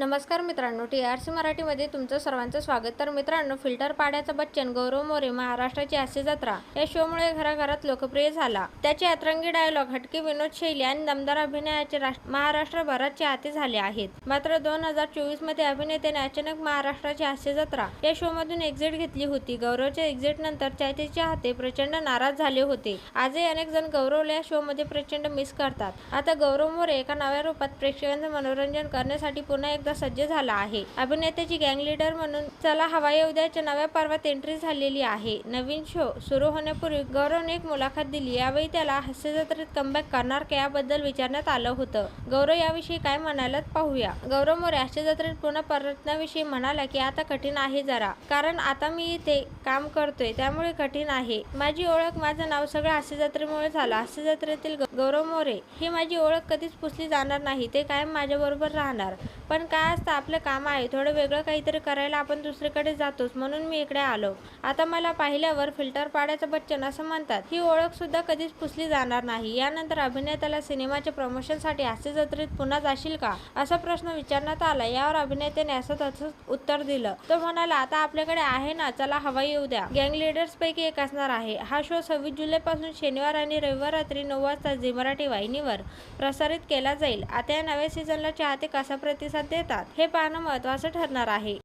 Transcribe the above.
नमस्कार मित्रांनो T R C मराठीमध्ये तुमचं सर्वांचं स्वागत. तर मित्रांनो फिल्टर पाड्याचा बच्चन गौरव मोरे महाराष्ट्राची हास्य जत्रा या शोमुळे घराघरात लोकप्रिय झाला. त्याचे अतरंगी डायलॉग हटके विनोद शैली आणि दमदार अभिनयाचे राष्ट्र- महाराष्ट्रभरात चाहते झाले आहेत. मात्र दोन हजार चोवीसमध्ये अभिनेत्याने अचानक महाराष्ट्राची हास्य जत्रा या शो मधून एक्झिट घेतली होती. गौरवच्या एक्झिट नंतर चाहते हाते प्रचंड नाराज झाले होते. आजही अनेक जण गौरवला या शो मध्ये प्रचंड मिस करतात. आता गौरव मोरे एका नव्या रूपात प्रेक्षकांचं मनोरंजन करण्यासाठी पुन्हा एकदा सज्ज झाला आहे. अभिनेत्याची गँग लीडर म्हणून चला हवा येऊ द्याच्या नव्या पर्वात एंट्री झालेली आहे. नवीन शो सुरू होण्यापूर्वी गौरवने एक मुलाखत दिली. यावेळी त्याला हास्य जत्रेत कमबॅक करणार का याबद्दल विचारण्यात आलं होतं. गौरव याविषयी काय म्हणालात पाहूया. गौरव मोरे हास्य जत्रेत पुन्हा परतण्याविषयी म्हणाला की आता कठीण आहे जरा. कारण आता मी इथे काम करतोय त्यामुळे कठीण आहे. माझी ओळख माझं नाव सगळं हास्य जत्रेमुळे झालं. हास्य जत्रेतील गौरव मोरे ही माझी ओळख कधीच पुसली जाणार नाही. ते कायम माझ्याबरोबर राहणार. पण काय असतं आपलं काम आहे. थोडं वेगळं काहीतरी करायला आपण दुसरीकडे जातोच म्हणून मी इकडे आलो. आता मला पाहिल्यावर फिल्टर पाड्याचं बच्चन असं म्हणतात. ही ओळख सुद्धा कधीच पुसली जाणार नाही. यानंतर अभिनेत्याला सिनेमाच्या प्रमोशनसाठी हास्य जत्रेत पुन्हा जाशील का? असा प्रश्न विचारण्यात आला. यावर अभिनेत्याने असं तसंच उत्तर दिलं. तो म्हणाला आता आपल्याकडे आहे ना चला हवाई उद्या गँग लिडर्स पैकी एक असणार आहे. हा शो सव्वीस जुलै पासून शनिवार आणि रविवार रात्री नऊ वाजता झी मराठी वाहिनीवर प्रसारित केला जाईल. आता या नव्या सीझनला चाहते कसा प्रतिसाद देतात? हे पाहणं महत्त्वाचं ठरणार आहे.